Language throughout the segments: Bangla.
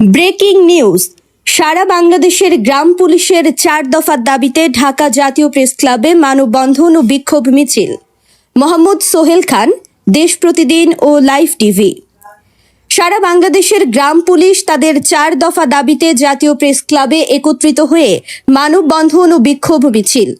Breaking news. সারা বাংলাদেশের গ্রাম পুলিশের চার দফার দাবিতে ঢাকা জাতীয় প্রেস ক্লাবে মানববন্ধন ও বিক্ষোভ মিছিল। মোহাম্মদ সোহেল খান, দেশ প্রতিদিন ও লাইভ টিভি। সারা বাংলাদেশের গ্রাম পুলিশ তাদের চার দফা দাবিতে জাতীয় প্রেস ক্লাবে একত্রিত হয়ে মানববন্ধন ও বিক্ষোভ মিছিল।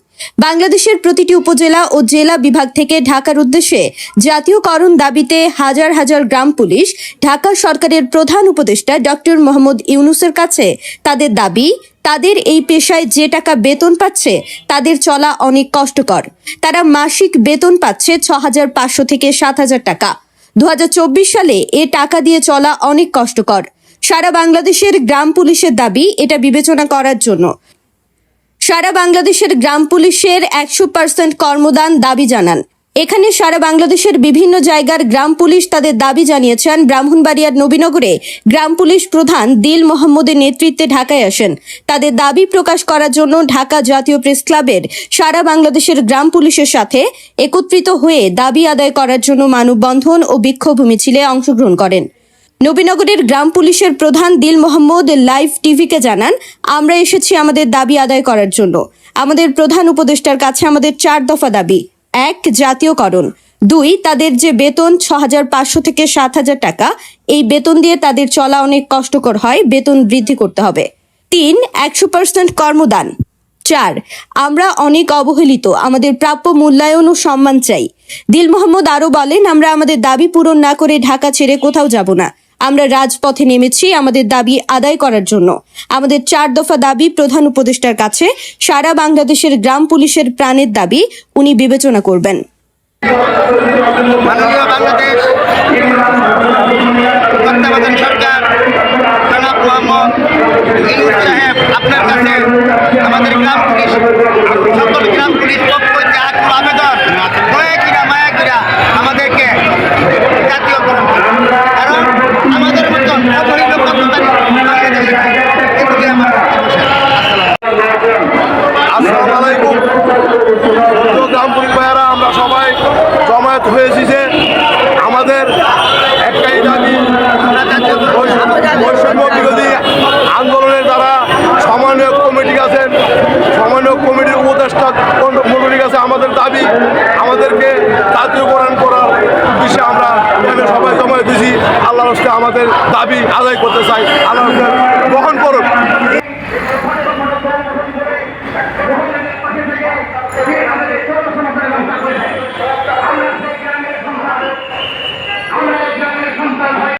বাংলাদেশের প্রতিটি উপজেলা ও জেলা বিভাগ থেকে ঢাকার উদ্দেশ্যে জাতীয়করণ দাবিতে হাজার হাজার গ্রাম পুলিশ, ঢাকা সরকারের প্রধান উপদেষ্টা ডক্টর মোহাম্মদ ইউনুসের কাছে তাদের দাবি, তাদের এই পেশায় যে টাকা বেতন পাচ্ছে, তাদের চলা অনেক কষ্টকর। তারা মাসিক বেতন পাচ্ছে ছ হাজার পাঁচশো থেকে সাত হাজার টাকা। দু হাজার চব্বিশ সালে এ টাকা দিয়ে চলা অনেক কষ্টকর। সারা বাংলাদেশের গ্রাম পুলিশের দাবি এটা বিবেচনা করার জন্য। সারা বাংলাদেশের গ্রাম পুলিশের একশো পার্সেন্ট কর্মদান দাবি জানান। এখানে সারা বাংলাদেশের বিভিন্ন জায়গার গ্রাম পুলিশ তাদের দাবি জানিয়েছেন। ব্রাহ্মণবাড়িয়ার নবীনগরে গ্রাম পুলিশ প্রধান দিল মোহাম্মদের নেতৃত্বে ঢাকায় আসেন। তাদের দাবি প্রকাশ করার জন্য ঢাকা জাতীয় প্রেস ক্লাবের সারা বাংলাদেশের গ্রাম পুলিশের সাথে একত্রিত হয়ে দাবি আদায় করার জন্য মানববন্ধন ও বিক্ষোভ মিছিলে অংশগ্রহণ করেন। নবীনগরের গ্রাম পুলিশের প্রধান দিল মোহাম্মদ লাইভ টিভিকে জানান, আমরা এসেছি আমাদের দাবি আদায় করার জন্য। আমাদের প্রধান উপদেষ্টার কাছে আমাদের চার দফা দাবি। এক, জাতীয়করণ। দুই, তাদের যে বেতন ছ হাজার পাঁচশো থেকে সাত হাজার টাকা, এই বেতন দিয়ে তাদের চলা অনেক কষ্টকর হয়, বেতন বৃদ্ধি করতে হবে। তিন, একশো পার্সেন্ট কর্মদান। চার, আমরা অনেক অবহেলিত, আমাদের প্রাপ্য মূল্যায়ন ও সম্মান চাই। দিল মোহাম্মদ আরও বলেন, আমরা আমাদের দাবি পূরণ না করে ঢাকা ছেড়ে কোথাও যাব না। আমরা রাজপথে নেমেছি আমাদের দাবি আদায় করার জন্য। আমাদের চার দফা দাবি প্রধান উপদেষ্টার কাছে। সারা বাংলাদেশের গ্রাম পুলিশের প্রাণের দাবি উনি বিবেচনা করবেন। আপনার কাছে আমাদের গ্রাম হয়েছি যে আমাদের একটাই দাবি, বৈষম্য বিরোধী আন্দোলনের দ্বারা সমন্বয় কমিটি আছেন সমন্বয় কমিটির উপদেষ্টা মন্ডলী কাছে আমাদের দাবি, আমাদেরকে জাতীয়করণ করার উদ্দেশ্যে আমরা সবাই জমায়েত দিয়েছি। আল্লাহ আমাদের দাবি আদায় করতে চাই। আল্লাহ